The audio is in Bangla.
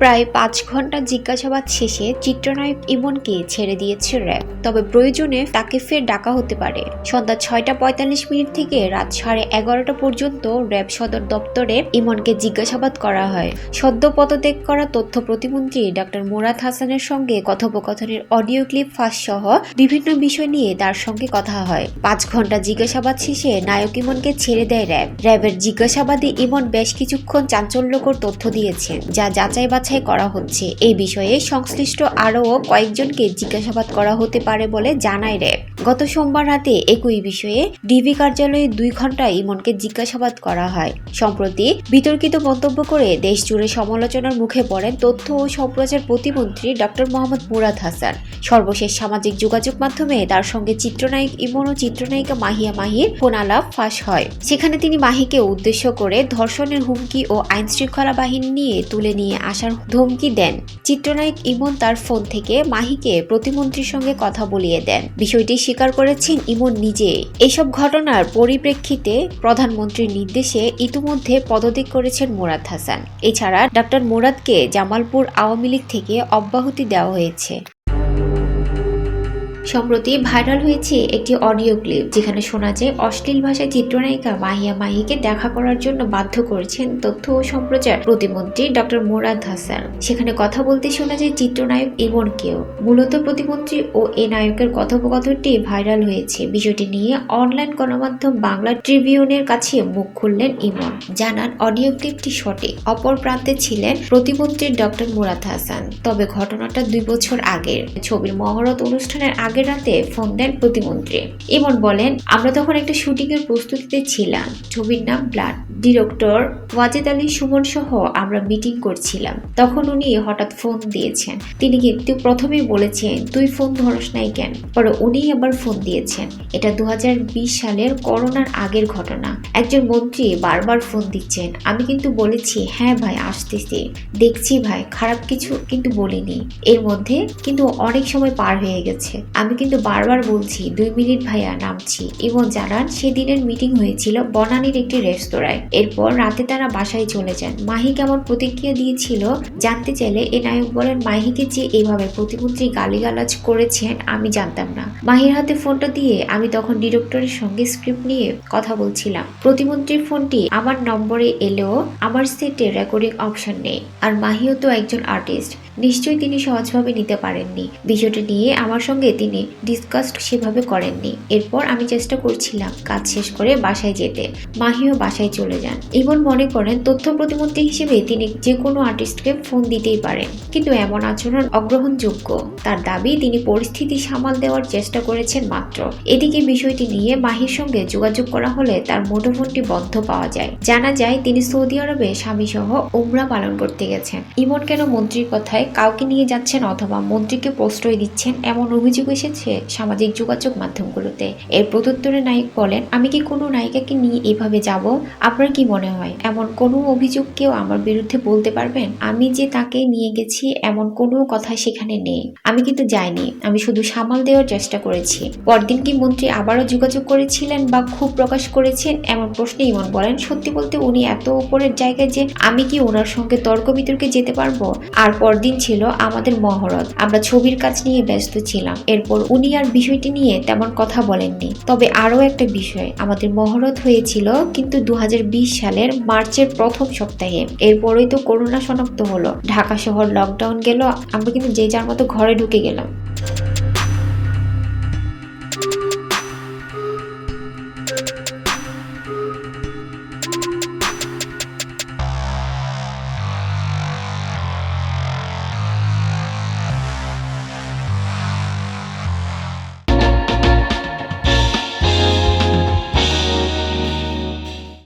প্রায় পাঁচ ঘণ্টা জিজ্ঞাসাবাদ শেষে চিত্রনায়ক ইমনকে ছেড়ে দিয়েছে র্যাব। তবে প্রয়োজনে তাকে ফের ডাকা হতে পারে। সন্ধ্যা ছয়টা পঁয়তাল্লিশ মিনিট থেকে রাত সাড়ে এগারোটা পর্যন্ত র্যাব সদর দপ্তরে ইমনকে জিজ্ঞাসাবাদ করা হয়। সদ্য পদত্যাগ করা তথ্য প্রতিমন্ত্রী ডক্টর মুরাদ হাসানের সঙ্গে কথোপকথনের অডিও ক্লিপ ফাঁস সহ বিভিন্ন বিষয় নিয়ে তার সঙ্গে কথা হয়। পাঁচ ঘণ্টা জিজ্ঞাসাবাদ শেষে নায়ক ইমনকে ছেড়ে দেয় র্যাব। র্যাবের জিজ্ঞাসাবাদে ইমন বেশ কিছুক্ষণ চাঞ্চল্যকর তথ্য দিয়েছেন, যা যাচাই বাছাই করা হচ্ছে। এই বিষয়ে সংশ্লিষ্ট আরও কয়েকজনকে জিজ্ঞাসাবাদ করা হতে পারে বলে জানায় র্যাব। গত সোমবার রাতে একই বিষয়ে ডিবি কার্যালয়ে দুই ঘণ্টা ইমনকে জিজ্ঞাসাবাদ করা হয়। সম্প্রতি বিতর্কিত মন্তব্য করে দেশ জুড়ে সমালোচনার মুখে পড়েন তথ্য ও সম্প্রচার প্রতিমন্ত্রী ডক্টর মোহাম্মদ মুরাদ হাসান। সর্বশেষ সামাজিক যোগাযোগ মাধ্যমে তার সঙ্গে চিত্রনায়ক ইমন ও চিত্রনায়িকা মাহিয়া মাহির ফোন আলাপ ফাঁস হয়। সেখানে তিনি মাহিকে উদ্দেশ্য করে ধর্ষণের হুমকি ও আইন শৃঙ্খলা বাহিনী নিয়ে তুলে নিয়ে আসার ধমকি দেন। চিত্রনায়ক ইমন তার ফোন থেকে মাহিকে প্রতিমন্ত্রীর সঙ্গে কথা বলিয়ে দেন। বিষয়টি স্বীকার করেছেন ইমন নিজে। এসব ঘটনার পরিপ্রেক্ষিতে প্রধানমন্ত্রীর নির্দেশে ইতিমধ্যে পদত্যাগ করেছেন মোরাদ হাসান। এছাড়া ডক্টর মুরাদকে জামালপুর আওয়ামী লীগ থেকে অব্যাহতি দেওয়া হয়েছে। সম্প্রতি ভাইরাল হয়েছে একটি অডিও ক্লিপ যেখানে শোনা যায় অশ্লীল ভাষায় চিত্রনায়িকা মাহিয়া মাহিকে দেখা করার জন্য বাধ্য করেছেন তথ্য ও সম্প্রচার প্রতিমন্ত্রী ডক্টর মোরাদ হাসান। সেখানে কথা বলতে শোনা যায় চিত্রনায়ক ইমনকেও মূলত প্রতিমন্ত্রী ও এ নায়কের কথোপকথনটি ভাইরাল হয়েছে। বিষয়টি নিয়ে অনলাইন গণমাধ্যম বাংলা ট্রিবিউনের কাছে মুখ খুললেন ইমন। জানান, অডিও ক্লিপটি সঠিক। অপর প্রান্তে ছিলেন প্রতিমন্ত্রী ডক্টর মুরাদ হাসান। তবে ঘটনাটা দুই বছর আগের। ছবির মহরত অনুষ্ঠানের আগের রাতে ফোন দেন প্রতিমন্ত্রী। ইমন বলেন, আমরা তখন একটা শুটিং এর প্রস্তুতিতে ছিলাম। ছবির নাম ব্লাড। ডিরেক্টর ওয়াজেদ আলী সুমন সহ আমরা মিটিং করছিলাম। তখন উনি হঠাৎ ফোন দিয়েছেন। তিনি কিন্তু প্রথমেই বলেছেন, তুই ফোন ধরস নাই কেন? পরে উনি আবার ফোন দিয়েছেন। এটা দু হাজার বিশ সালের করোনার আগের ঘটনা। একজন মন্ত্রী বারবার ফোন দিচ্ছেন। আমি কিন্তু বলেছি হ্যাঁ ভাই, আসতেছি। দেখছি ভাই, খারাপ কিছু কিন্তু বলিনি। এর মধ্যে কিন্তু অনেক সময় পার হয়ে গেছে। আমি কিন্তু বারবার বলছি, দুই মিনিট ভাইয়া নামছি। এবং জানান, সেদিনের মিটিং হয়েছিল বনানীর একটি রেস্তোরাঁয়। এরপর রাতে তারা বাসায় চলে যান। মাহি কেমন প্রতিক্রিয়া দিয়েছিল জানতে চাইলে এ নায়ক বলেন, মাহিকে যে এইভাবে প্রতিমন্ত্রী গালিগালাজ করেছেন, আমি জানতাম না। মাহির হাতে ফোনটা দিয়ে আমি তখন ডিরেক্টরের সঙ্গে স্ক্রিপ্ট নিয়ে কথা বলছিলাম। প্রতিমন্ত্রীর ফোনটি আমার নম্বরে এলেও আমার সেটে রেকর্ডিং অপশন নেই, আর মাহিও তো একজন আর্টিস্ট। নিশ্চয়ই তিনি সহজভাবে নিতে পারেননি। বিষয়টি নিয়ে আমার সঙ্গে তিনি ডিসকাস সেভাবে করেননি। এরপর আমি চেষ্টা করছিলাম কাজ শেষ করে বাসায় যেতে। মাহিও বাসায় চলে যান। ইমন মনে করেন, তথ্য প্রতিমন্ত্রী হিসেবে তিনি যে কোনো আর্টিস্টকে ফোন দিতেই পারেন। কিন্তু এমন আচরণ অগ্রহণযোগ্য। তার দাবি, তিনি পরিস্থিতি সামাল দেওয়ার চেষ্টা করেছেন মাত্র। এদিকে বিষয়টি নিয়ে মাহির সঙ্গে যোগাযোগ করা হলে তার মুঠোফোনটি বন্ধ পাওয়া যায়। জানা যায়, তিনি সৌদি আরবে স্বামী সহ উমরা পালন করতে গেছেন। ইমন কেন মন্ত্রীর কথায় কাউকে নিয়ে যাচ্ছেন অথবা মন্ত্রীকে প্রশ্রয় দিচ্ছেন এমন অভিযোগ এসেছে সামাজিক যোগাযোগ মাধ্যমগুলোতে। এর প্রত্যুত্তরে নায়ক বলেন, আমি কি কোনো নায়িকাকে নিয়ে এভাবে যাব? আপনার কি মনে হয়? এমন কোনো অভিযোগ কেউ আমার বিরুদ্ধে বলতে পারবেন? আমি যে তাকে নিয়ে গেছি, এমন কোনো কথা সেখানে নেই। আমি কিন্তু যাইনি। আমি শুধু সামাল দেওয়ার চেষ্টা করেছি। পরদিন কি মন্ত্রী আবারও যোগাযোগ করেছিলেন বা খুব প্রকাশ করেছেন? এমন প্রশ্নে ইমন বলেন, সত্যি বলতে উনি এত উপরের জায়গায় যে আমি কি ওনার সঙ্গে তর্ক বিতর্কে যেতে পারব? আর পরদিন ছিল আমাদের মহরত। আমরা ছবির কাজ নিয়ে ব্যস্ত ছিলাম। এরপর উনি আর বিষয়টি নিয়ে তেমন কথা বলেননি। তবে আরও একটা বিষয়, আমাদের মহরত হয়েছিল কিন্তু দু হাজার বিশ সালের মার্চের প্রথম সপ্তাহে। এরপরেই তো করোনা শনাক্ত হলো। ঢাকা শহর লকডাউন গেল, আমরা কিন্তু যে যার মতো ঘরে ঢুকে গেলাম।